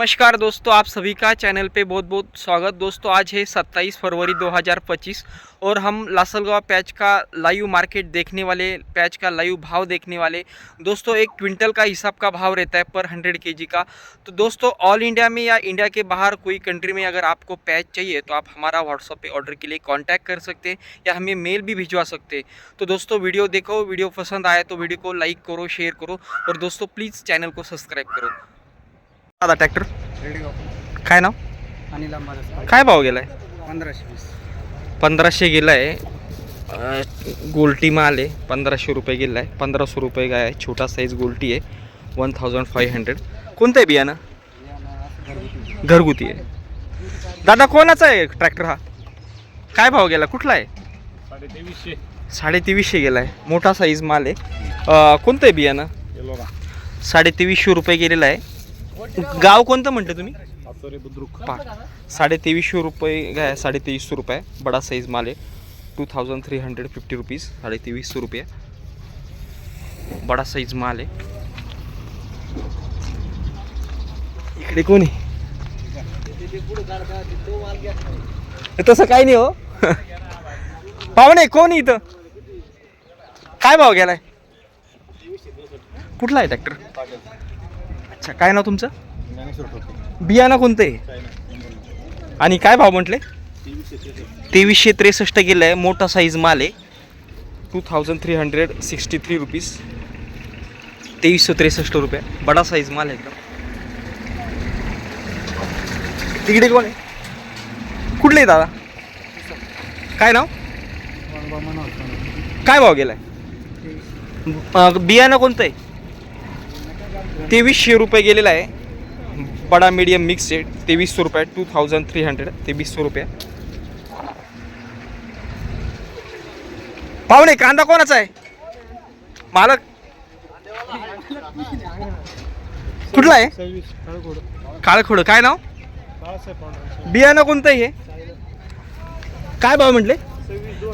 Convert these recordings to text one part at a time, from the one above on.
नमस्कार दोस्तों, आप सभी का चैनल पे बहुत बहुत स्वागत। दोस्तों, आज है 27 फरवरी 2025 और हम लासलगांव पैच का लाइव मार्केट देखने वाले, पैच का लाइव भाव देखने वाले। दोस्तों, एक क्विंटल का हिसाब का भाव रहता है पर 100 केजी का। तो दोस्तों, ऑल इंडिया में या इंडिया के बाहर कोई कंट्री में अगर आपको पैच चाहिए तो आप हमारा व्हाट्सअप पे ऑर्डर के लिए कॉन्टैक्ट कर सकते हैं या हमें मेल भी भिजवा सकते हैं। तो दोस्तों, वीडियो देखो, वीडियो पसंद आए तो वीडियो को लाइक करो, शेयर करो और दोस्तों, प्लीज़ चैनल को सब्सक्राइब करो। दादा ट्रॅक्टर काय नाव? अनिल काय भाव गेलाय? पंधराशे वीस. पंधराशे गेलाय. गोल्टी माल आहे पंधराशे रुपये गेलाय. पंधराशे रुपये काय आहे? छोटा साईज गोल्टी आहे. वन थाउजंड फाईव्ह हंड्रेड कोणतं आहे बियाणं? घरगुती आहे. दादा कोणाचा आहे ट्रॅक्टर हा? काय भाव गेला? कुठला आहे? साडेतेवीसशे साडे तेवीसशे गेला आहे मोठा साईज माल आहे. कोणतं आहे बियाणं? येलोरा साडे तेवीसशे रुपये गेलेलं आहे. गाव कोणतं म्हटलं तुम्ही? बुद्रुक. पा. साडे तेवीसशे रुपये काय साडे तेवीसशे रुपये. बडा साईज माल आहे. Two thousand three hundred fifty rupees साडे तेवीसशे रुपये. बडा साईज माल आहे. इकडे कोण आहे? तसं काही नाही हो. पाहुणे कोण इथं? काय भाव गेलाय? कुठला आहे ट्रॅक्टर अच्छा काय नाव तुमचं? बियाणं कोणतं आहे? आणि काय भाव म्हटले? तेवीसशे त्रेसष्ट गेलं आहे. मोठा साईज माल आहे. Two thousand three hundred sixty three rupees तेवीसशे त्रेसष्ट रुपये. बडा साईज माल आहे एकदम. तिकडे कोण आहे? कुठले आहे दादा? काय नाव? काय भाव गेलाय? अं, बियाणं कोणतं आहे? तेवीसशे रुपये गेलेला आहे. बडा मीडियम मिक्स सेट तेवीसशे रुपये टू थाउजंड थ्री हंड्रेड तेवीसशे रुपये. पाहुणे कांदा कोणाचा आहे? मालक. कुठला आहे? काळखोड. काय नाव? बियाणं कोणतं आहे हे? काय भाव म्हटले?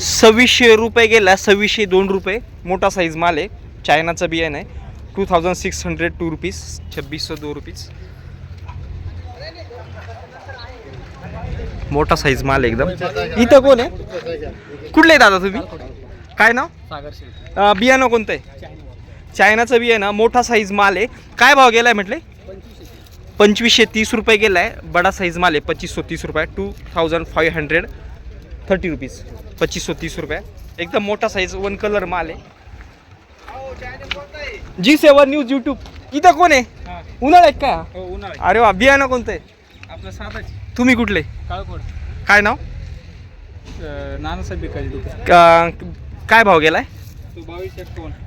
सव्वीसशे रुपये गेला सव्वीसशे दोन रुपये. मोठा साईज माल आहे. चायनाचं बियाणं आहे. Two thousand six hundred two rupees छब्बीसशे दो रुपीज मोठा साईज माल एकदम. इथं कोण आहे? कुठले आहे दादा तुम्ही? काय नाव? बियाणं कोणतं आहे? चायनाचं बियाणं मोठा साईज माल आहे. काय भाव गेलाय म्हटले? पंचवीसशे तीस रुपये गेला आहे बडा साईज माल आहे पच्चीसशे तीस रुपये. Two thousand five hundred thirty rupees पच्चीसशे तीस रुपये. एकदम मोठा साईज वन कलर माल आहे. G seven news YouTube. इथं कोण आहे? हा. उन्हाळ्यात का? हो उन्हाळे अरे वा बियाणं कोणतं आहे? आपलं साधाच तुम्ही कुठले? काळकोड काय नाव? नानासाहेब भिकाजी काय भाव गेलाय?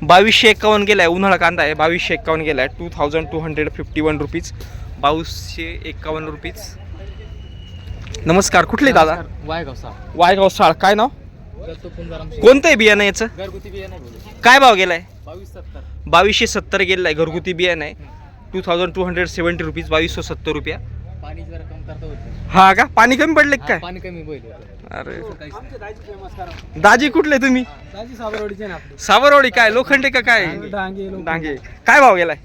बावीसशे एक्कावन्न गेलाय. उन्हाळा कांदा आहे बावीसशे एक्कावन्न गेलाय. Two thousand two hundred fifty one rupees बावीसशे एक्कावन्न रुपीज नमस्कार कुठले दादा? वायगाव साहेब वायगाव साळ. काय नाव? कोणतं आहे बियाणं याचं? घरगुती बिया नाही बोलू. काय भाव गेलाय? बावीस सत्तर. बावीसशे सत्तर गेलाय घरगुती बियाणं आहे. Two thousand two hundred seventy rupees बावीसशे सत्तर रुपया. पाणी जरा कम करता होतं हा का? पाणी कमी पडले काय? पाणी कमी बोल अरे. आमचे दाजी कुठले तुम्ही? दाजी साबरवाडीचे ना आपले. सावरवाडी काय? लोखंडे का काय? डांगे काय भाव गेलाय?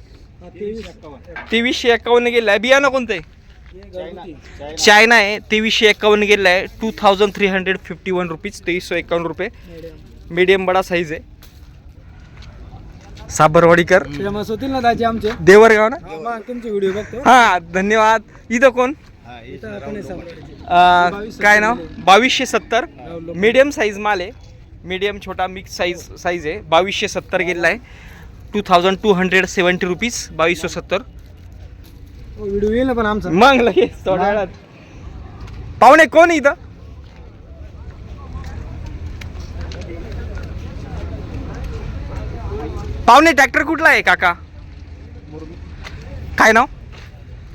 तेवीसशे एक्कावन्न गेलाय. बियाणं कोणतं आहे? घरगुती चायना. आहे तेवीसशे एक्कावन्न गेला आहे. Two thousand three hundred fifty one rupees तेवीसशे एक्कावन्न रुपये. मीडियम बडा साईज आहे. साबरवाडीकर. फेमस होतील ना दाजी आमचे? देवरगाव ना? मग तुमचे व्हिडिओ बघतो. हा धन्यवाद. इथं कोण? काय नाव? बावीसशे सत्तर. मीडियम साईज माल आहे. मीडियम छोटा मिक्स साईज साईज आहे. बावीसशे सत्तर गेलेला आहे. Two thousand two hundred seventy rupees बावीसशे सत्तर. व्हिडिओ येईल ना पण आमचा. मग लगेच थोड्या वेळात पाहुणे कोण आहे इथं? पाहुणे ट्रॅक्टर कुठला आहे काका? काय नाव?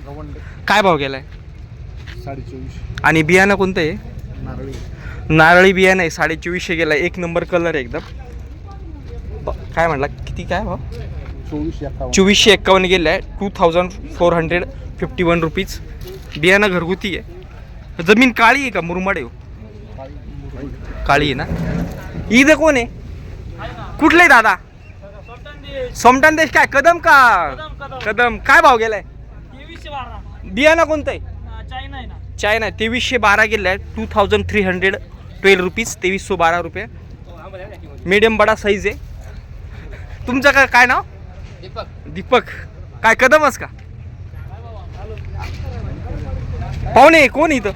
गवंड काय भाव गेलाय? साडे चोवीस आणि बियाणं कोणतं आहे? नारळी. नारळी बियाणं आहे साडे चोवीसशे गेलाय. एक नंबर कलर आहे एकदम. ब- काय म्हणला? किती काय भाव? चोवीसशे एक्कावन्न गेलं आहे. Two thousand four hundred fifty one rupees बियाणं घरगुती आहे. जमीन काळी आहे का? मुरमाड आहे हो? काळी आहे ना? इथं कोण आहे? कुठले दादा? सोमटन देश काय? कदम का? कदम काय भाव गेलाय? बियाणं कोणतं आहे? चायना तेवीसशे बारा गेलं आहे two thousand three hundred twelve rupees तेवीसशे बारा रुपये. मीडियम बडा साईज आहे. तुमचं काय काय नाव? दीपक. काय कदमच का? पाहुणे कोण इथं?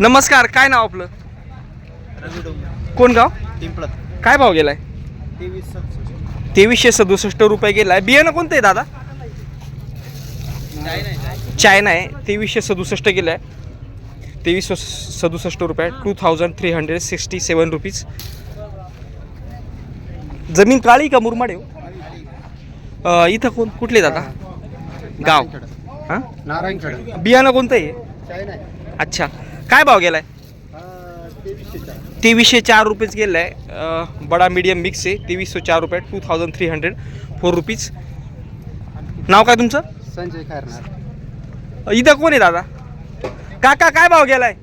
नमस्कार काय नाव आपलं? कोण गाव? काय भाव गेलाय? तेवीस तेवीसशे सदुसष्ट रुपये गेलाय. बियाणं कोणतं आहे दादा? चायना आहे. तेवीसशे सदुसष्ट गेलाय. तेवीसशे सदुसष्ट रुपये. Two thousand three hundred sixty seven rupees जमीन काळी का मुरमाड आहे हो? अं, इथं कोण कुठले दादा? गाव. हां? नारायण बियाणं कोणतं आहे? चायना अच्छा. काय भाव गेलाय? तेवीसशे चार. तेवीसशे चार रुपीज गेलं आहे बडा मीडियम मिक्स आहे. तेवीसशे चार रुपये two thousand three hundred four rupees नाव काय तुमचं? संजय खारणार इथं कोण आहे दादा? काका काय भाव गेलाय?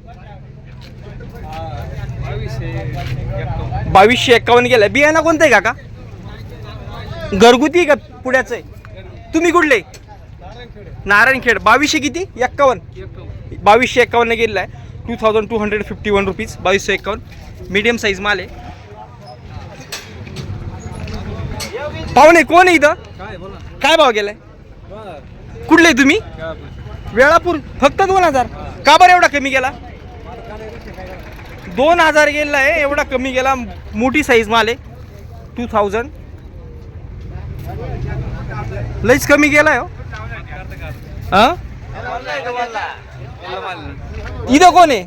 बावीसशे एक्कावन्न गेलाय. बियाणं कोणतं आहे काका? घरगुती आहे का पुण्याचं आहे? तुम्ही कुठले? नारायणखेड. बावीसशे किती? एक्कावन्न. बावीसशे एक्कावन्न गेलेला आहे. Two thousand two hundred fifty one rupees बावीसशे एक्कावन्न. मीडियम साईज माल आहे. पाहुणे कोण आहे इथं? काय भाव गेलाय? कुठले तुम्ही? वेळापूर. फक्त दोन हजार. का बरं एवढा कमी गेला दोन हजार गेला आहे एवढा कमी गेला मोठी साईज माल आहे. टू थाउजंड लईच कमी गेलाय हो. इथं कोण आहे?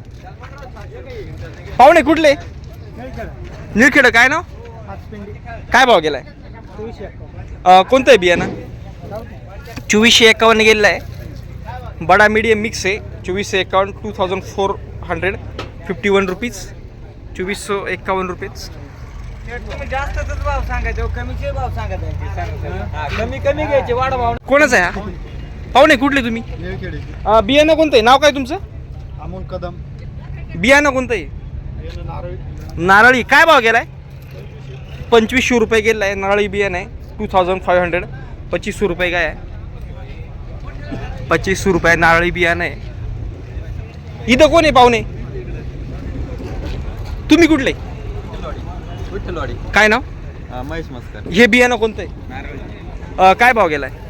पाहुणे कुठले? निळखेड काय ना काय भाव गेलाय? कोणतं आहे बियाणं? चोवीसशे एकावन्न गेलेलं आहे. बडा मीडियम मिक्स आहे. चोवीसशे एकावन्न two thousand four hundred fifty one rupees चोवीसशे एकावन्न रुपीज तुम्ही जास्तच भाव सांगायचे हो, कमीचे भाव सांगत कमी कमी घ्यायचे वाढ भाव. कोणाचा आहे हा? पाहुणे कुठले तुम्ही? अं, बियाणं कोणतं आहे? नाव काय तुमचं? अमोल कदम. बियाणं कोणतं आहे? नारळी. नारळी. काय भाव गेलाय? पंचवीसशे रुपये गेला आहे नारळी बियाणं आहे. टू थाउजंड फाईव्ह हंड्रेड पच्चीसशे रुपये काय आहे? पच्चीसशे रुपये नारळी बियाणं आहे. इथं कोण आहे पाहुणे? तुम्ही कुठले? विठ्ठलवाडी. काय नाव? महेश मस्कर. हे बियाणं कोणतं आहे? काय भाव गेला आहे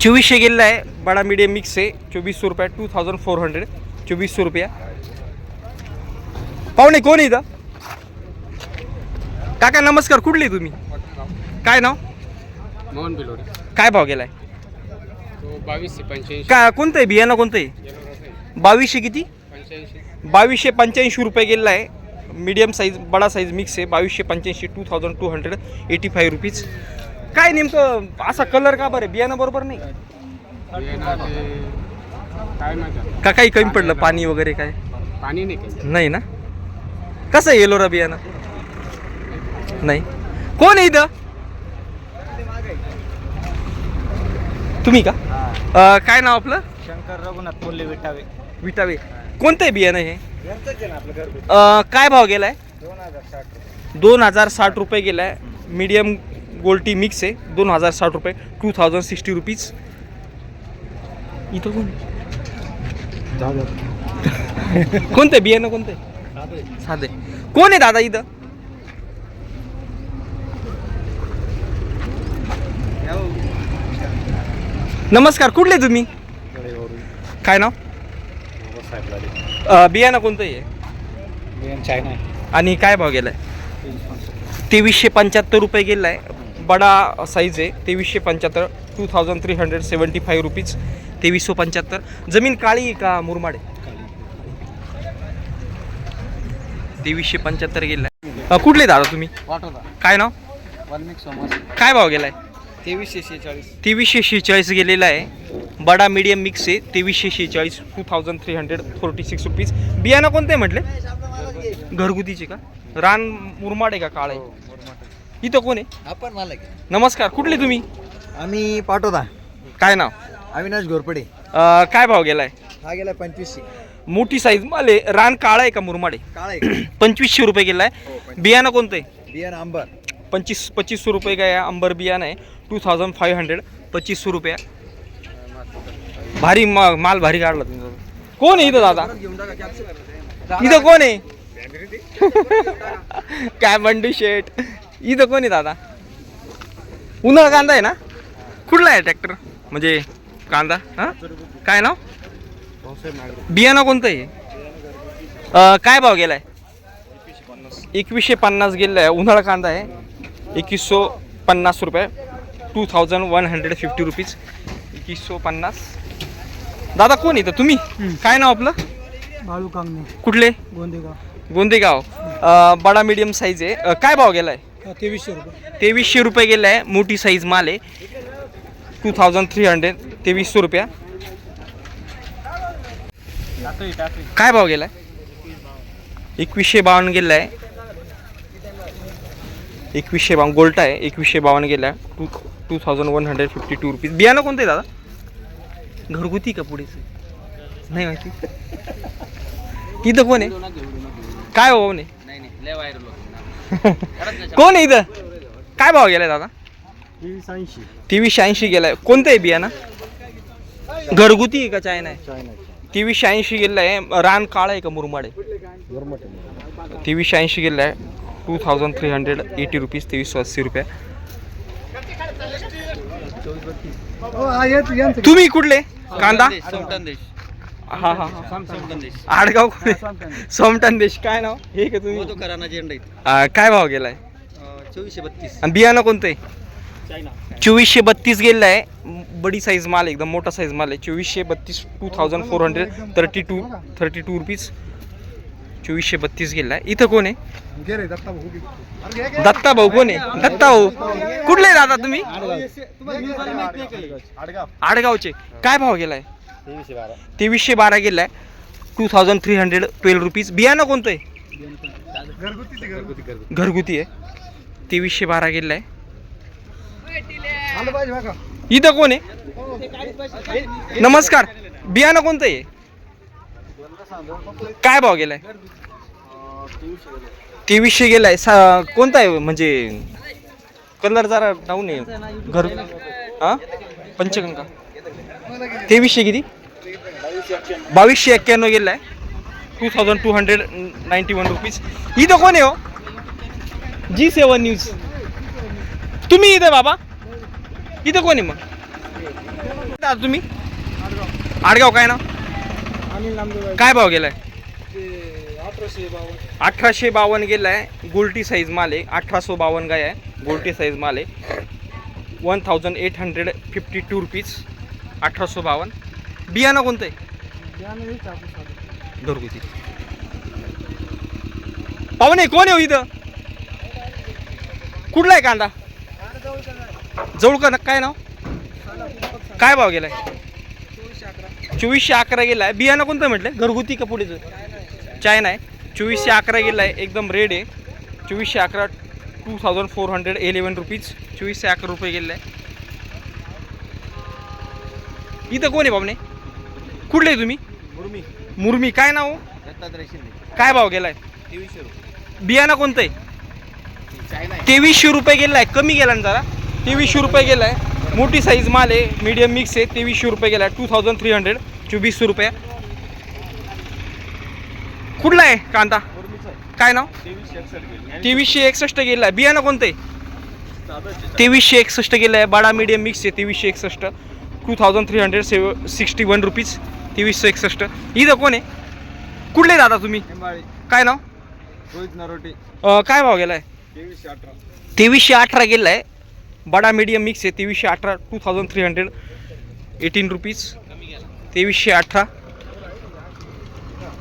चोवीसशे गेलेला आहे बडा मीडियम मिक्स आहे. चोवीसशे रुपये टू थाउजंड फोर हंड्रेड चोवीसशे रुपया. पाहुणे कोण इथं? काका नमस्कार. कुठले तुम्ही? काय नाव? मोहन बिलोडे. काय भाव गेलाय? बावीसशे पंच्याऐंशी. का कोणतं आहे? बियाणं कोणतं आहे. बावीसशे किती? पंच्याऐंशी. बावीसशे पंच्याऐंशी रुपये गेलेला आहे. मीडियम साईज बडा साईज मिक्स आहे. बावीसशे पंच्याऐंशी two thousand two hundred eighty five rupees काय नेमकं असा कलर का बरं? बियाणं बरोबर नाही? का काही कमी पडलं? पाणी वगैरे काय? पाणी नाही ना? कसं आहे येलोरा बियाणं? नाही. कोण आहे इथं? तुम्ही का? काय नाव आपलं? शंकर रघुनाथ मुल्ले विटावे विटावे कोणतं आहे बियाणं. हे अं, काय भाव गेलाय? दोन हजार साठ रुपये. गेलाय. मीडियम गोल्टी मिक्स आहे. दोन हजार साठ रुपये. टू थाउजंड सिक्स्टी रुपीज इथं कोण? कोणतं बियाणं कोणतं साधे कोण आहे दादा इथं? नमस्कार. कुठले तुम्ही? काय नाव? अं, बियाणं कोणतं आहे? चायना आहे. आणि काय भाव गेलाय? तेवीसशे पंच्याहत्तर रुपये गेला आहे बडा साईज आहे. तेवीसशे पंच्याहत्तर two thousand three hundred seventy five rupees तेवीसशे पंच्याहत्तर. जमीन काळी आहे का मुरमाड आहे? तेवीसशे पंच्याहत्तर गेला आहे कुठले दादा तुम्ही? वाटोदा. काय नाव? वाल्मिक सोमवार. काय भाव गेलाय? तेवीसशे शेहेचाळीस. तेवीसशे शेहेचाळीस गेलेला आहे. बडा मीडियम मिक्स आहे तेवीसशे शेहेचाळीस two thousand three hundred forty six rupees बियाणं कोणतं आहे म्हटले? घरगुतीचे का? रान मुरमाड आहे का काळ? आहे इथं कोण आहे? आपण मला नमस्कार कुठले तुम्ही? आम्ही पाठवता काय नाव? अविनाश घोरपडे. अं, काय भाव गेलाय? हा गेला पंचवीसशे. मोठी साईज माले रान काळा आहे का मुरमाड आहे? काळे पंचवीसशे रुपये गेलाय. बियाणं कोणतं आहे? बियाणं आंबर. पंचवीस पच्चीसशे रुपये काय आहे? अंबर बियाणं आहे. टू थाउजंड फाईव्ह हंड्रेड पच्चीसशे रुपया. भारी मा- माल भारी काढला तुमचा कोण आहे इथं दादा? इथं कोण आहे? काय बंडू शेट इथं कोण आहे दादा? उन्हाळा कांदा आहे ना? कुठला आहे ट्रॅक्टर? म्हणजे कांदा? हा? काय नाव? बियाणं कोणतं आहे? अं, काय भाव गेलाय? एकवीसशे पन्नास गेलेला आहे उन्हाळा कांदा आहे. एकवीसशे पन्नास रुपये. Two thousand one hundred fifty rupees एकवीसशे पन्नास. दादा कोण इथं? तुम्ही? काय नाव आपलं? बाळू कांगणे. कुठले? गोंदेगाव. गोंदेगाव. अं, बडा मीडियम साईज आहे. अं, काय भाव गेलाय? तेवीसशे रुपये. तेवीसशे रुपये गेला आहे मोठी साईज माल आहे. टू थाउजंड थ्री हंड्रेड तेवीसशे रुपया. काय भाव गेलाय? एकवीसशे बावन्न गेला आहे एकवीसशे बावन्न गोल्टा आहे. एकवीसशे बावन्न गेला आहे two two thousand one hundred fifty two rupees बियाणं कोणतं आहे दादा? घरगुती का पुढेच नाही माहिती. इथं कोण आहे? काय भाऊ नाही कोण आहे इथं? काय भाव गेलाय दादा? तेवीस ऐंशी तेवीसशे ऐंशी गेलाय. कोणतं आहे बियाणं? घरगुती आहे का चायना आहे? तेवीसशे ऐंशी गेलेला आहे रान काळा आहे का मुरमाड आहे? तेवीसशे ऐंशी गेलं आहे two thousand three hundred eighty rupees तेवीसशे अस्सी रुपये. तुम्ही कुठले? कांदा? हा हा हा. आडगाव सोमटन देश. काय नाव? हे का तुम्ही? आ, काय भाव गेलाय? चोवीसशे बत्तीस. आणि बियाणं कोणतं? आहे चोवीसशे बत्तीस गेलेलं आहे बडी साईज माल आहे, एकदम मोठा साईज माल आहे. चोवीसशे बत्तीस two thousand four hundred thirty two thirty two rupees चोवीसशे बत्तीस आहे इथं कोण आहे? दत्ता भाऊ कोण आहे? दत्ता भाऊ. कुठले दादा तुम्ही? आडगावचे. काय भाव गेलाय? तेवीसशे बारा तेवीसशे बारा गेलाय. Two thousand three hundred twelve rupees बियाणं कोणतं आहे? घरगुती आहे. तेवीसशे बारा गेलाय. इथं कोण आहे? नमस्कार. बियाणं कोणतं आहे? काय भाव गेलाय? तेवीसशे गेलाय. सा कोणता आहे? म्हणजे कलर जरा डाऊन आहे. घर हा? पंचगंगा. तेवीसशे किती? बावीसशे एक्क्याण्णव गेलाय. Two thousand two hundred ninety one rupees इथं कोण आहे हो? जी सेवन न्यूज तुम्ही इथं बाबा? इथं कोण आहे मग? तुम्ही? आडगाव. काय ना अनिल नामदेव काय भाव गेलाय? अठराशे बावन्न. अठराशे बावन्न गेलाय. गोल्टी साईज माल आहे. अठराशे बावन्न गाय आहे. गोल्टी साईज माल आहे. One thousand eight hundred fifty two rupees अठराशे बावन्न. बियाणं कोणतं आहे? घरगुती. पाहुणे कोण आहे हो इथं? कुठला आहे कांदा? जवळ का काय नाव? काय भाव गेलाय? चोवीसशे अकरा गेलाय बियाणं कोणतं म्हटलं? घरगुती का पुढेच चायना आहे. चोवीसशे अकरा गेलाय एकदम रेड आहे. चोवीसशे अकरा two thousand four hundred eleven rupees चोवीसशे अकरा रुपये गेलाय इथं कोण आहे बाबणे कुठले आहे तुम्ही? मुरमी. मुरमी. काय नाव? दत्तात्रय शिंदे. काय भाव गेलाय? तेवीसशे रुपये. बियाणं कोणतं आहे. तेवीसशे रुपये गेलाय. कमी गेला ना जरा. तेवीसशे रुपये गेलाय मोठी साईज माल आहे. मीडियम मिक्स आहे. तेवीसशे रुपये गेलाय टू थाउजंड थ्री हंड्रेड चोवीसशे रुपये. कुठला आहे कांदा? काय नाव? तेवीसशे एकसष्ट गेली गेलाय बियाणं कोणतं आहे? तेवीसशे एकसष्ट गेलाय बाडा मीडियम मिक्स आहे. तेवीसशे एकसष्ट. Two thousand three hundred seven sixty one rupees तेवीसशे एकसष्ट. इथं कोण आहे? कुठले दादा तुम्ही? काय नाव? रोहित नरोटे. काय भाव गेलाय? तेवीसशे अठरा. तेवीसशे अठरा गेला आहे बडा मीडियम मिक्स आहे तेवीसशे अठरा two thousand three hundred eighteen rupees तेवीसशे अठरा.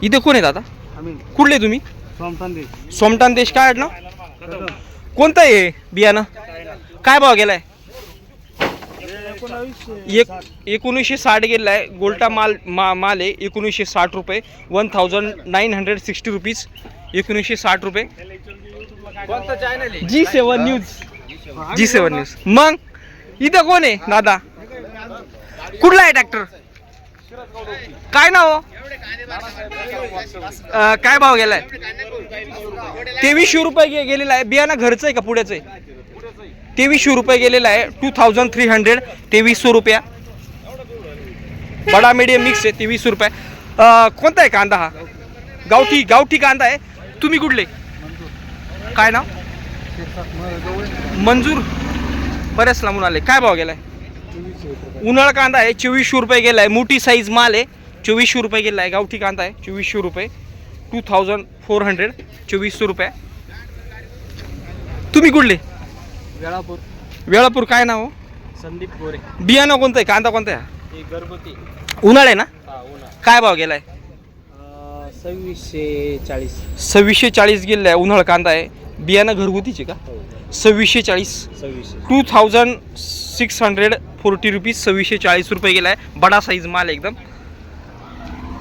इथं कोण आहे दादा? आम्ही. कुठले तुम्ही? सोमटान देश. काय ना कोणतं आहे बियाणं? काय भाव गेलाय? एक एकोणीसशे साठ गेला आहे. गोल्टा माल मा माल आहे एकोणीसशे साठ रुपये. One thousand nine hundred sixty rupees एकोणीसशे साठ रुपये. जी सेवन न्यूज. जी सेवन न्यूज मग? इथं कोण आहे? दादा. कुठला आहे ट्रॅक्टर काय नाव? हो? काय भाव गेलाय? तेवीसशे रुपये गे- गेलेला आहे. बियाणं घरचं आहे का पुढ्याचं आहे? तेवीसशे रुपये गेलेला आहे. टू थाउजंड थ्री हंड्रेड तेवीसशे रुपया. बडा मीडियम मिक्स आहे. तेवीसशे रुपये. कोणता आहे कांदा हा? गावठी गावठी कांदा आहे. तुम्ही कुठले? काय नाव? मंजूर बरेच लांबून आले. काय भाव गेलाय? उन्हाळा कांदा आहे चोवीसशे रुपये गेलाय. मोठी साईज माल आहे चोवीसशे रुपये गेला आहे गावठी कांदा आहे चोवीसशे रुपये. टू थाउजंड फोर हंड्रेड चोवीसशे रुपये. तुम्ही कुठले? वेळापूर. वेळापूर काय नाव? हो? संदीप गोरे. बियाणं कोणतं आहे? कांदा कोणता आहे? हे घरगुती. उन्हाळा आहे ना? काय भाव गेलाय? सव्वीसशे चाळीस. सव्वीसशे चाळीस गेलाय. उन्हाळा कांदा आहे बियाणं घरगुतीचे का? सव्वीसशे चाळीस. सव्वीसशे. Two thousand six hundred forty rupees सव्वीसशे चाळीस रुपये गेलाय. बडा साईज माल एकदम.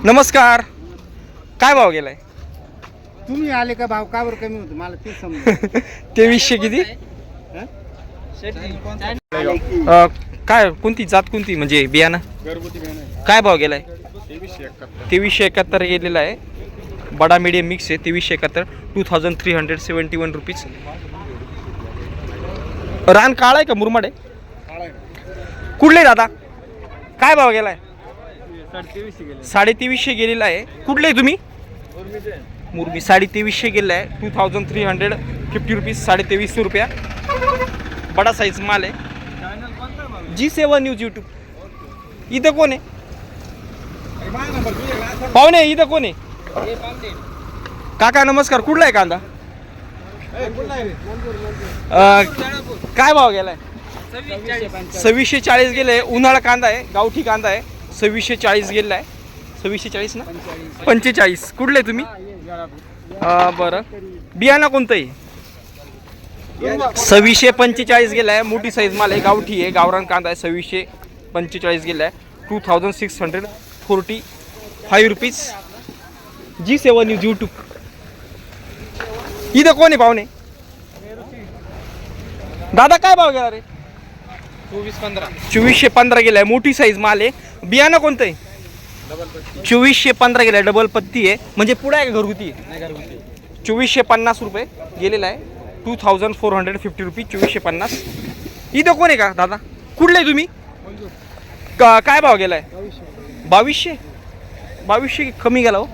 नमस्कार. काय भाव गेलाय? तुम्ही आले का भाव? का बरं कमी होतो? मला तेच समजा तेवीसशे किती? अं, काय कोणती जात कोणती? म्हणजे बियाणं? घरगुती बियाणं काय भाव गेलाय? तेवीसशे एकाहत्तर. तेवीसशे एकाहत्तर गेलेला आहे. बडा मीडियम मिक्स आहे तेवीसशे एकाहत्तर two thousand three hundred seventy one rupees रान काळ आहे का मुरमाड आहे? कुठले दादा? काय भाव गेलाय? तेवीसशे साडे तेवीसशे गेलेला आहे. कुठले तुम्ही? मुरबी साडे तेवीसशे गेलेला आहे. Two thousand three hundred fifty rupees साडे तेवीसशे रुपया. बडा साईज माल आहे. जी सेवन न्यूज यूट्यूब इथं कोण आहे? पाहुणे इथं कोण आहे? काका नमस्कार. कुठला आहे कांदा? काय भाव गेलाय? सव्वीसशे चाळीस गेले. उन्हाळा कांदा आहे गावठी कांदा आहे. सव्वीसशे चाळीस गेलेला आहे सव्वीसशे चाळीस ना? पंचेचाळीस. कुठले तुम्ही? अं, बरं. बियाणं कोणतं आहे सव्वीसशे पंचेचाळीस गेला आहे मोठी साईज माल आहे गावठी आहे. गावरान कांदा आहे सव्वीसशे पंचेचाळीस गेला आहे two thousand six hundred forty five rupees G seven news YouTube इथं कोण आहे पाहुणे? दादा काय भाव गेला रे? चोवीस पंधरा चोवीसशे पंधरा गेलाय मोठी साईज माल आहे. बियाणं कोणतं आहे? चोवीसशे पंधरा गेलाय डबल पत्ती आहे. म्हणजे पुढे आहे का घरगुती? आहे चोवीसशे पन्नास रुपये गेलेला आहे. Two thousand four hundred fifty rupees चोवीसशे पन्नास. इथं कोण आहे का दादा? कुठले आहे तुम्ही? का काय भाव गेलाय? बावीसशे. बावीसशे कमी गेला हो.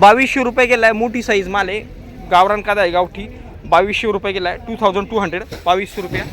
बावीसशे रुपये गेला आहे मोठी साईज माल आहे. गावरान कादा आहे गावठी. बावीसशे रुपये गेला आहे टू थाउजंड टू हंड्रेड बावीसशे रुपया.